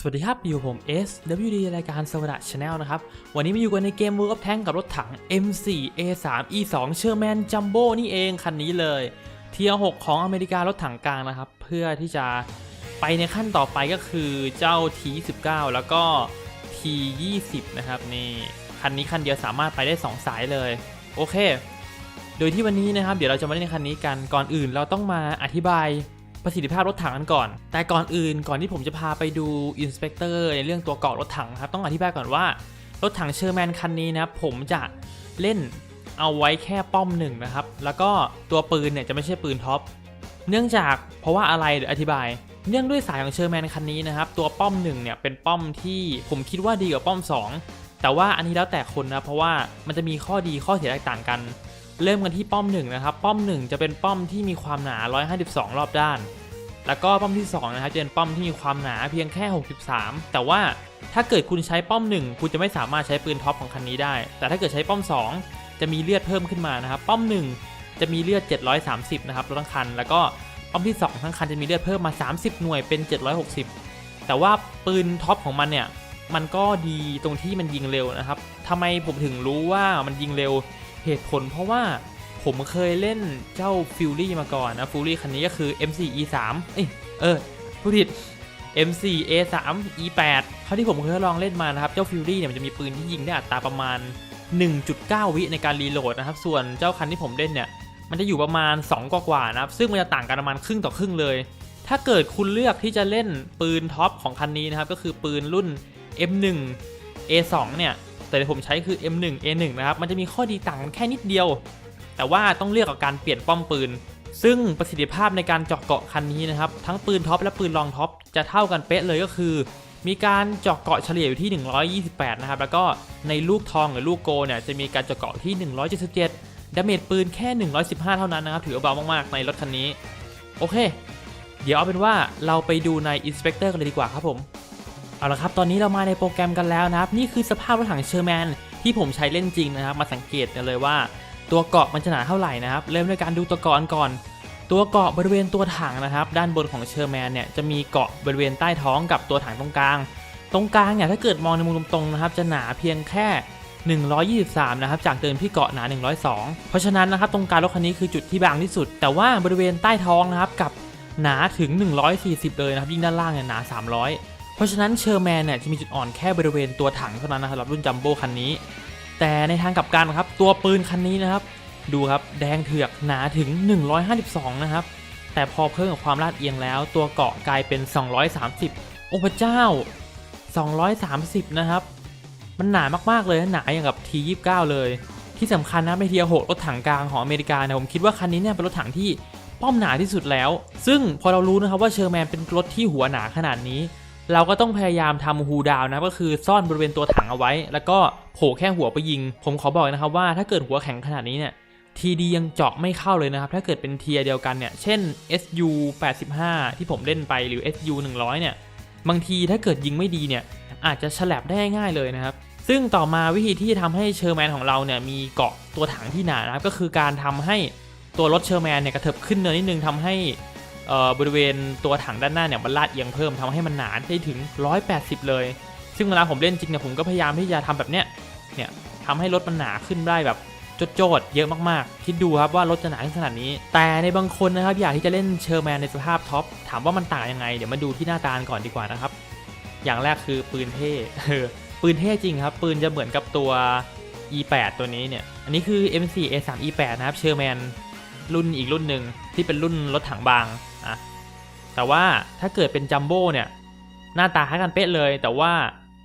สวัสดีครับ อยู่ผม SWD รายการสวัสดิ์ชาแนลนะครับ วันนี้มาอยู่กันในเกม World of Tank กับรถถัง M4 A3 E2 Sherman Jumbo นี่เองคันนี้เลยเทียร์6ของอเมริการถถังกลางนะครับ เพื่อที่จะไปในขั้นต่อไปก็คือเจ้า T19 แล้วก็ T20 นะครับนี่คันนี้คันเดียวสามารถไปได้ 2 สายเลย โอเค โดยที่วันนี้นะครับ เดี๋ยวเราจะมาเล่นในคันนี้กันก่อนอื่นเราต้องมาอธิบาย ประสิทธิภาพรถถังกันก่อน แต่ก่อนอื่นก่อนที่ผมจะพาไปดูอินสเปกเตอร์ในเรื่องตัวเกาะรถถังครับต้องอธิบายก่อนว่ารถถังเชอร์แมนคันนี้นะผมจะเล่นเอาไว้แค่ป้อมหนึ่งนะครับ แล้วก็ตัวปืนเนี่ยจะไม่ใช่ปืนท็อป เนื่องจากเพราะว่าอะไรเดี๋ยวอธิบาย เนื่องด้วยสายของเชอร์แมนคันนี้นะครับ ตัวป้อมหนึ่งเนี่ยเป็นป้อมที่ผมคิดว่าดีกว่าป้อมสองแต่ว่าอันนี้แล้วแต่คนนะ เพราะว่ามันจะมีข้อดีข้อเสียแตกต่างกัน เริ่มกันที่ป้อมหนึ่งนะครับ ป้อมหนึ่งจะเป็นป้อมที่มีความหนา 152 รอบด้าน แล้วก็ป้อมที่2นะครับจะเป็นป้อมที่มีความหนาเพียงแค่ 63 แต่ว่าถ้าเกิดคุณใช้ป้อม 1 คุณจะไม่สามารถใช้ปืนท็อปของคันนี้ได้ แต่ถ้าเกิดใช้ป้อม 2 จะมีเลือดเพิ่มขึ้นมานะครับ ป้อม 1 จะมีเลือด 730 นะครับรถทั้งคัน แล้วก็ป้อมที่ 2 ทั้งคันจะมีเลือดเพิ่มมา 30 หน่วยเป็น 760 แต่ว่าปืนท็อปของมันเนี่ยมันก็ดีตรงที่มันยิงเร็วนะครับทำไมผมถึงรู้ว่ามันยิงเร็วเหตุผลเพราะว่า ผมเคยเล่นเจ้าฟิลลี่มาก่อนนะฟิลลี่คันนี้ก็คือ M4 E3 เอ้ยเออผู้ผิด M4 A3 E8 เท่าที่ผมเคยลองเล่นมานะครับ เจ้าฟิลลี่เนี่ยมันจะมีปืนที่ยิงได้อัตราประมาณ 1.9 วิในการรีโหลดนะครับ ส่วนเจ้าคันที่ผมเล่นเนี่ย มันจะอยู่ประมาณ 2 กว่าๆนะครับ ซึ่งมันจะต่างกันประมาณครึ่งต่อครึ่งเลย ถ้าเกิดคุณเลือกที่จะเล่นปืนท็อปของคันนี้นะครับ ก็คือปืนรุ่น M1 A2 เนี่ย แต่ที่ผมใช้คือ M1 A1 นะครับ มันจะมีข้อดีต่างกันแค่นิดเดียว แต่ว่าต้องเลือกกับการเปลี่ยนป้อมปืน ซึ่งประสิทธิภาพในการเจาะเกาะคันนี้นะครับ ทั้งปืนท็อปและปืนรองท็อปจะเท่ากันเป๊ะเลยก็คือ มีการเจาะเกาะเฉลี่ยอยู่ที่ 128 นะครับ แล้วก็ในลูกทองหรือลูกโกเนี่ยจะมีการเจาะเกาะที่ 177ดาเมจปืนแค่ 115 เท่านั้นนะครับ ถือว่าเบามากๆในรถคันนี้ โอเค เดี๋ยวเอาเป็นว่าเราไปดูใน Inspector กันเลยดีกว่าครับผมเอาละครับ ตอนนี้เรามาในโปรแกรมกันแล้วนะครับ นี่คือสภาพรถถังเชอร์แมนที่ผมใช้เล่นจริงนะครับ มาสังเกตกันเลยว่า ตัวเกาะมันจะหนาเท่าไหร่นะครับ เริ่มด้วยการดูตัวเกาะกันก่อน ตัวเกาะบริเวณตัวถังนะครับ ด้านบนของเชอร์แมนเนี่ยจะมีเกาะบริเวณใต้ท้องกับตัวถังตรงกลาง ตรงกลางเนี่ยถ้าเกิดมองในมุมตรงๆนะครับ จะหนาเพียงแค่ 123 นะครับ จากเดิมที่เกาะหนา 102 เพราะฉะนั้นนะครับตรงกลางรถคันนี้คือจุดที่บางที่สุด แต่ว่าบริเวณใต้ท้องนะครับกับหนาถึง 140 เลยนะครับยิ่งด้านล่างเนี่ยหนา 300 เพราะฉะนั้นเชอร์แมนเนี่ยจะมีจุดอ่อนแค่บริเวณตัวถังเท่านั้นนะครับรับรุ่นจัมโบ้คันนี้ แต่ในทางกลับกันครับตัวปืนคันนี้นะครับ ดูครับแดงเถือกหนาถึง 152 นะครับ แต่พอเพิ่มกับความลาดเอียงแล้ว ตัวเกาะกลายเป็น 230 โอ้พระเจ้า 230 นะครับ มันหนามากๆเลยหนาอย่างกับ T29 เลย ที่สำคัญนะในเทียร์6รถถังกลางของอเมริกาเนี่ยผมคิดว่าคันนี้เนี่ยเป็นรถถังที่ป้อมหนาที่สุดแล้ว ซึ่งพอเรารู้นะครับว่าเชอร์แมนเป็นรถที่หัวหนาขนาดนี้ เราก็ต้องพยายามทำฮูดาวนะก็คือซ่อนบริเวณตัวถังเอาไว้ แล้วก็โผล่แค่หัวไปยิง ผมขอบอกนะครับว่าถ้าเกิดหัวแข็งขนาดนี้เนี่ยทีดียังเจาะไม่เข้าเลยนะครับ ถ้าเกิดเป็นเทียเดียวกันเนี่ย เช่น SU 85 ที่ผมเล่นไปหรือ SU 100 เนี่ย บางทีถ้าเกิดยิงไม่ดีเนี่ย อาจจะฉลับได้ง่ายเลยนะครับ ซึ่งต่อมาวิธีที่จะทำให้เชอร์แมนของเราเนี่ย มีเกาะตัวถังที่หนานะครับ ก็คือการทำให้ตัวรถเชอร์แมนเนี่ย กระเถิบขึ้นเนินนิดนึงทำให้ บริเวณตัวถังด้านหน้าเนี่ยมันลาดเอียงเพิ่มทำให้มันหนาได้ถึง 180 เลย ซึ่งเวลาผมเล่นจริงเนี่ยผมก็พยายามที่จะทำแบบเนี้ยเนี่ยทำให้รถมันหนาขึ้นได้แบบโจดๆเยอะมากๆ คิดดูครับว่ารถจะหนาขนาดนี้ แต่ในบางคนนะครับอยากที่จะเล่นเชอร์แมนในสภาพท็อปถามว่ามันต่างยังไง เดี๋ยวมาดูที่หน้าตาก่อนดีกว่านะครับ อย่างแรกคือปืนเท่ปืนเท่จริงครับ ปืนจะเหมือนกับตัว E8 ตัวนี้เนี่ย อันนี้คือ M4 A3 E8 นะครับเชอร์แมนรุ่นอีกรุ่นหนึ่งที่เป็นรุ่นรถถังบาง อะแต่ว่าถ้าเกิดเป็นจัมโบ้เนี่ยหน้าตาคล้ายกันเป๊ะเลย แต่ว่า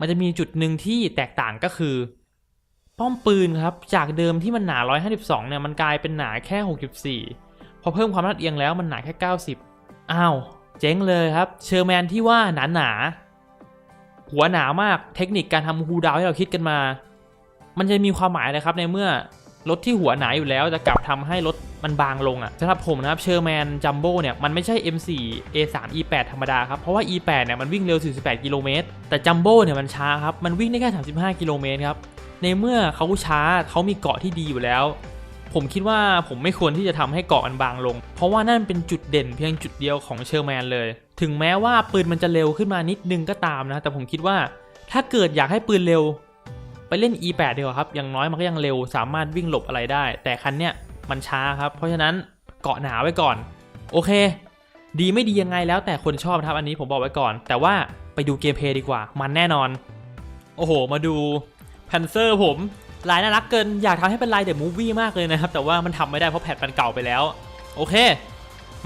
มันจะมีจุดหนึ่งที่แตกต่างก็คือ ป้อมปืนครับจากเดิมที่มันหนา 152 เนี่ยมันกลายเป็นหนาแค่ 64 พอเพิ่มความลาดเอียงแล้วมันหนาแค่ 90 อ้าว เจ๊งเลยครับ เชอร์แมนที่ว่าหนาหนาๆหัวหนามากเทคนิคการทำฮูดาวที่เราคิดกันมา มันจะมีความหมายเลยครับในเมื่อ รถที่หัวหนาอยู่แล้วจะกลับทำให้รถมันบางลงอะ่ะสำหรับผมนะครับเชอร์แมนจัมโบ้เนี่ยมันไม่ใช่ M4 A3 E8 ธรรมดาครับ เพราะว่า E8 เนี่ยมันวิ่งเร็ว 48 กิโลเมตรแต่จัมโบ้เนี่ยมันช้าครับ มันวิ่งได้แค่ 35 กิโลเมตรครับ ในเมื่อเขาช้าเขามีเกาะที่ดีอยู่แล้ว ผมคิดว่าผมไม่ควรที่จะทำให้เกาะมันบางลง เพราะว่านั่นเป็นจุดเด่นเพียงจุดเดียวของเชอร์แมนเลย ถึงแม้ว่าปืนมันจะเร็วขึ้นมานิดนึงก็ตามนะ แต่ผมคิดว่าถ้าเกิดอยากให้ปืนเร็ว เล่น E8 ดีกว่าครับ อย่างน้อยมันก็ยังเร็วสามารถวิ่งหลบอะไรได้ แต่คันเนี้ยมันช้าครับ เพราะฉะนั้นเกาะหนาไว้ก่อน โอเค ดีไม่ดียังไงแล้วแต่คนชอบครับอันนี้ผมบอกไว้ก่อน แต่ว่าไปดูเกมเพลย์ดีกว่า มันแน่นอน โอ้โห มาดูแพนเซอร์ผมลายน่ารักเกิน อยากทำให้เป็นลายเดอะมูฟวี่มากเลยนะครับ แต่ว่ามันทำไม่ได้เพราะแพทมันเก่าไปแล้ว โอเค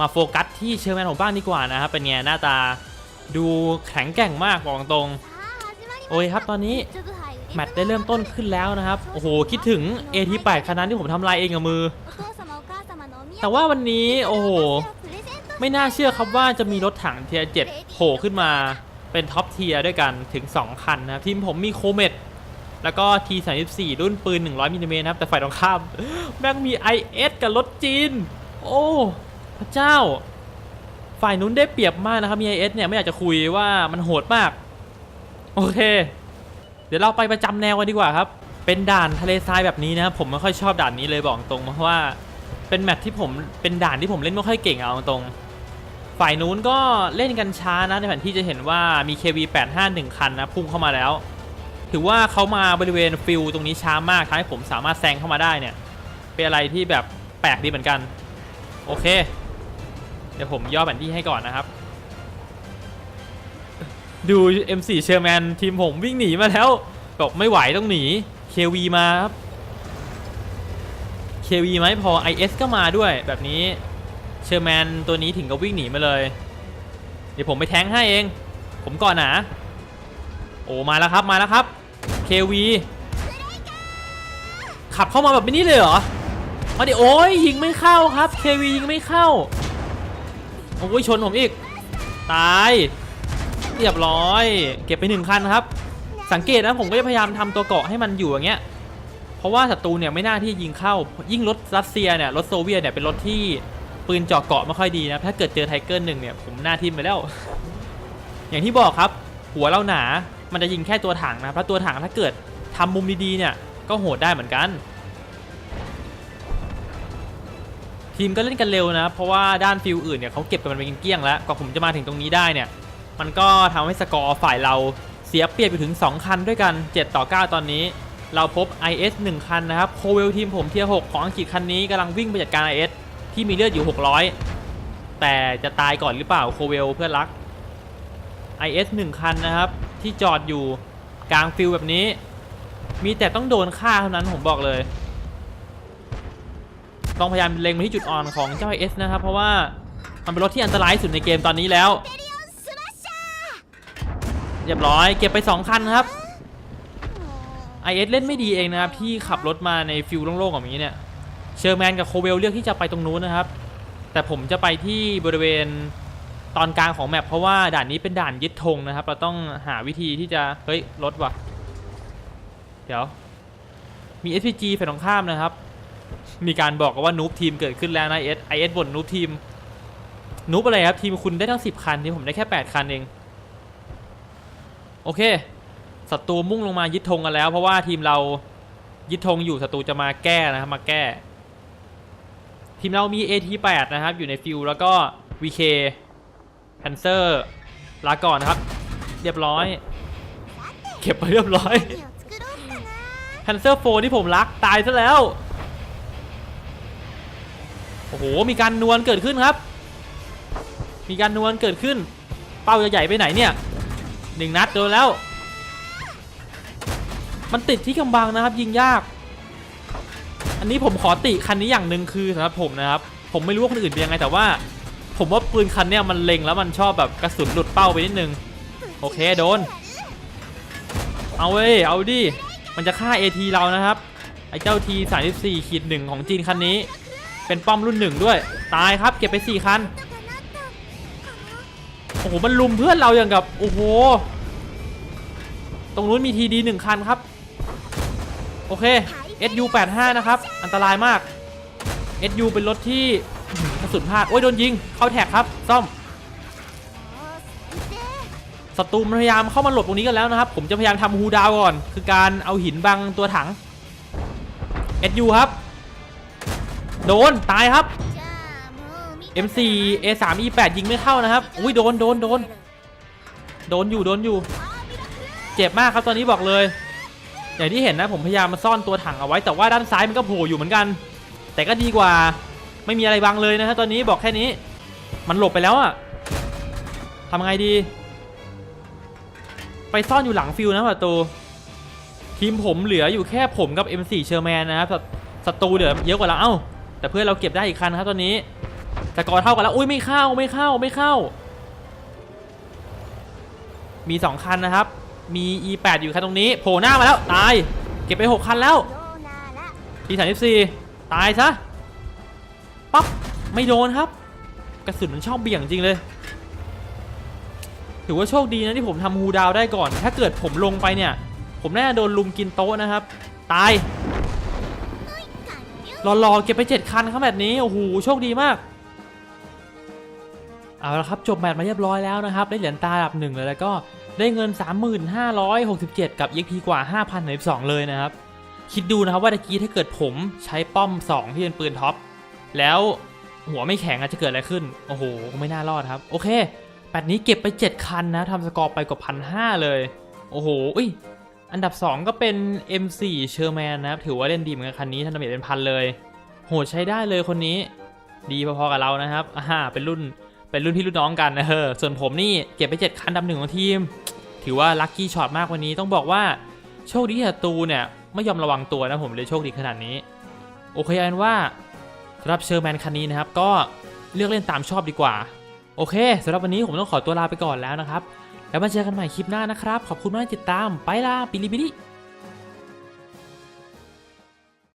มาโฟกัสที่เชอร์แมนผมบ้างดีกว่านะครับ เป็นไงหน้าตาดูแข็งแกร่งมากบอกตรง โอเคครับตอนนี้ แมตช์ได้เริ่มต้นขึ้นแล้วนะครับ โอ้โห คิดถึง AT8 คันนั้นที่ผมทำลายเองกับมือ แต่ว่าวันนี้ โอ้โห ไม่น่าเชื่อครับว่าจะมีรถถังเทียร์7โผล่ขึ้นมาเป็นท็อปเทียร์ด้วยกันถึง 2 คันนะครับ ทีมผมมีโคเมตแล้วก็ T34 รุ่นปืน 100มิลลิเมตรนะครับแต่ฝ่ายตรงข้ามแม่งมี IS กับรถจีน โอ้พระเจ้า ฝ่ายนู้นได้เปรียบมากนะครับมี IS เนี่ยไม่อยากจะคุยว่ามันโหดมาก โอเค เดี๋ยวเราไปประจำแนวกันดีกว่าครับ เป็นด่านทะเลทรายแบบนี้นะครับผมไม่ค่อยชอบด่านนี้เลยบอกตรงเพราะว่าเป็นแมตที่ผมเป็นด่านที่ผมเล่นไม่ค่อยเก่งเอาตรง ฝ่ายนู้นก็เล่นกันช้านะในแผนที่จะเห็นว่ามี KV85 1 คันนะพุ่งเข้ามาแล้ว ถือว่าเขามาบริเวณฟิลตรงนี้ช้ามากทำให้ผมสามารถแซงเข้ามาได้เนี่ย เป็นอะไรที่แบบแปลกดีเหมือนกัน โอเค เดี๋ยวผมย่อแผนที่ให้ก่อนนะครับ ดู M4 เชอร์แมนทีมผมวิ่งหนีมาแล้วบอกไม่ไหวต้องหนี KV มาครับ KV ไหมพอ IS ก็มาด้วยแบบนี้เชอร์แมนตัวนี้ถึงกับวิ่งหนีมาเลย เดี๋ยวผมไปแทงให้เอง ผมก่อนนาโอ้มาแล้วครับมาแล้วครับ KV ขับเข้ามาแบบนี้เลยเหรอมาดิโอ้ยยิงไม่เข้าครับ KV ยิงไม่เข้าโอ้ยชนผมอีก ตาย เรียบร้อย เก็บไปหนึ่งคันครับ สังเกตนะผมก็จะพยายามทำตัวเกาะให้มันอยู่อย่างเงี้ย เพราะว่าศัตรูเนี่ยไม่น่าที่ยิงเข้า ยิ่งรถรัสเซียเนี่ยรถโซเวียตเนี่ยเป็นรถที่ปืนเจาะเกาะไม่ค่อยดีนะถ้าเกิดเจอไทเกอร์หนึ่งเนี่ยผมหน้าทิมไปแล้ว อย่างที่บอกครับ หัวเราหนา มันจะยิงแค่ตัวถังนะเพราะตัวถังถ้าเกิดทำมุมดีๆเนี่ยก็โหดได้เหมือนกัน ทีมก็เล่นกันเร็วนะ เพราะว่าด้านฟิลอื่นเนี่ยเขาเก็บกันมันเป็นเกลี้ยงแล้วกว่าผมจะมาถึงตรงนี้ได้เนี่ย มันก็ทำให้สกอร์ฝ่ายเราเสียเปรียบไปถึง 2 คันด้วยกัน 7 ต่อ 9 ตอนนี้ เราพบ IS 1 คันนะครับโคเวลทีมผมเทียร์6ของอังกฤษคันนี้กำลังวิ่งไปจัดการ IS ที่มีเลือดอยู่ 600 แต่จะตายก่อนหรือเปล่าโคเวลเพื่อนรัก IS 1 คันนะครับ ที่จอดอยู่กลางฟิลแบบนี้ มีแต่ต้องโดนฆ่าเท่านั้นผมบอกเลยต้องพยายามเล็งไปที่จุดอ่อนของเจ้า IS นะครับ เพราะว่ามันเป็นรถที่อันตรายสุดในเกมตอนนี้แล้ว เรียบร้อยเก็บไป2คันครับ IS เล่นไม่ดีเองนะครับที่ขับรถมาในฟิลโล่งๆแบบนี้เนี่ยเชอร์แมนกับโคเวลเลือกที่จะไปตรงนู้นนะครับ แต่ผมจะไปที่บริเวณตอนกลางของแมปเพราะว่าด่านนี้เป็นด่านยึดธงนะครับ เราต้องหาวิธีที่จะเฮ้ยรถว่ะ เดี๋ยว มี SPG ฝ่ายตรงข้ามนะครับ มีการบอกกันว่านูบทีมเกิดขึ้นแล้วนะ IS IS บ่นนูบทีมนูบอะไรครับทีมคุณได้ทั้ง 10 คันทีมผมได้แค่ 8 คันเอง โอเคศัตรูมุ่งลงมายึดธงกันแล้ว เพราะว่าทีมเรายึดธงอยู่ศัตรูจะมาแก้นะครับมาแก้ ทีมเรามี AT8 นะครับ อยู่ในฟิลแล้วก็ VK Panzer ลาก่อนนะครับ เรียบร้อย เก็บไปเรียบร้อย Panzer 4ที่ผมรักตายซะแล้ว โอ้โห มีการนวลเกิดขึ้นครับ มีการนวลเกิดขึ้น เป้าจะใหญ่ไปไหนเนี่ย หนึ่งนัดโดนแล้ว มันติดที่กำบังนะครับ ยิงยาก อันนี้ผมขอติคันนี้อย่างหนึ่งคือสำหรับผมนะครับ ผมไม่รู้ว่าคนอื่นเป็นยังไงแต่ว่า ผมว่าปืนคันเนี้ยมันเล็งแล้วมันชอบแบบกระสุนหลุดเป้าไปนิดนึง โอเคโดน เอาเว้ยเอาดิ มันจะฆ่า AT เรานะครับ ไอ้เจ้า T 3 4ขีดหนึ่งของจีนคันนี้ เป็นป้อมรุ่นหนึ่งด้วย ตายครับเก็บไป4คัน โอ้โหมันลุมเพื่อนเราอย่างกับโอ้โหตรงนู้นมีทีดีหนึ่งคันครับโอเค SU 85 นะครับ อันตรายมาก SU เป็นรถที่กระสุนพลาดโอ้ยโดนยิง เข้าแท็กครับ ซ่อมศัตรูพยายามเข้ามาหลบตรงนี้กันแล้วนะครับ ผมจะพยายามทำฮูดาวก่อน คือการเอาหินบังตัวถัง SU ครับ โดน ตายครับ M4 A3 E8 ยิงไม่เข้านะครับ อุ้ยโดนโดนโดนโดนอยู่โดนอยู่ เจ็บมากครับตอนนี้บอกเลย อย่างที่เห็นนะผมพยายามมาซ่อนตัวถังเอาไว้แต่ว่าด้านซ้ายมันก็โผล่อยู่เหมือนกัน แต่ก็ดีกว่าไม่มีอะไรบังเลยนะฮะตอนนี้บอกแค่นี้ มันหลบไปแล้วอะทำไงดี ไปซ่อนอยู่หลังฟิวนะประตูทีมผมเหลืออยู่แค่ผมกับ M4 เชอร์แมนนะครับศัศัตรูเหลือเยอะกว่าเราเอ้าแต่เพื่อนเราเก็บได้อีกคันครับตอนนี้ สกอร์เท่ากันแล้ว อุ้ยไม่เข้าไม่เข้าไม่เข้า มี 2 คันนะครับ มี E8 อยู่คันตรงนี้โผล่หน้ามาแล้ว ตาย เก็บไป 6 คันแล้วทีสามสี่ตายซะ ปั๊บ ไม่โดนครับ กระสุนมันชอบเบี่ยงจริงเลย ถือว่าโชคดีนะที่ผมทำฮูดาวได้ก่อน ถ้าเกิดผมลงไปเนี่ย ผมน่าโดนลุมกินโต๊ะนะครับ ตายรอๆเก็บไป 7 คันครับแบบนี้ โอ้โห โชคดีมาก เอาละครับจบแมตช์มาเรียบร้อยแล้วนะครับ ได้เหรียญตาอันดับหนึ่งเลยแล้วก็ได้เงิน 3567 กับ EXP กว่า 5,012 เลยนะครับ คิดดูนะครับว่าตะกี้ถ้าเกิดผมใช้ป้อม 2 ที่เป็นปืนท็อป แล้วหัวไม่แข็งอาจจะเกิดอะไรขึ้น โอ้โห ไม่น่ารอดครับ โอเคแปดนี้เก็บไป 7 คันนะทำสกอร์ไปกว่าพันห้าเลย โอ้โหอุ้ยอันดับ 2 ก็เป็น M4 เชอร์แมนนะครับ ถือว่าเล่นดีเหมือนกันคันนี้ทันดาเมจเป็นพันเลย โหดใช้ได้เลยคนนี้ ดีพอๆกับเรานะครับอ่าเป็นรุ่น เป็นรุ่นพี่รุ่นน้องกันนะเออส่วนผมนี่เก็บไป7คันอันดับหนึ่งของทีม ถือว่าลัคกี้ช็อตมากวันนี้ต้องบอกว่าโชคดีที่ศัตรูเนี่ยไม่ยอมระวังตัวนะผมเลยโชคดีขนาดนี้ โอเคอาเป็นว่าสำหรับเชอร์แมนคันนี้นะครับก็เลือกเล่นตามชอบดีกว่า โอเคสำหรับวันนี้ผมต้องขอตัวลาไปก่อนแล้วนะครับ แล้วมาเจอกันใหม่คลิปหน้านะครับ ขอบคุณมากที่ติดตามไปละบิลิบิลิ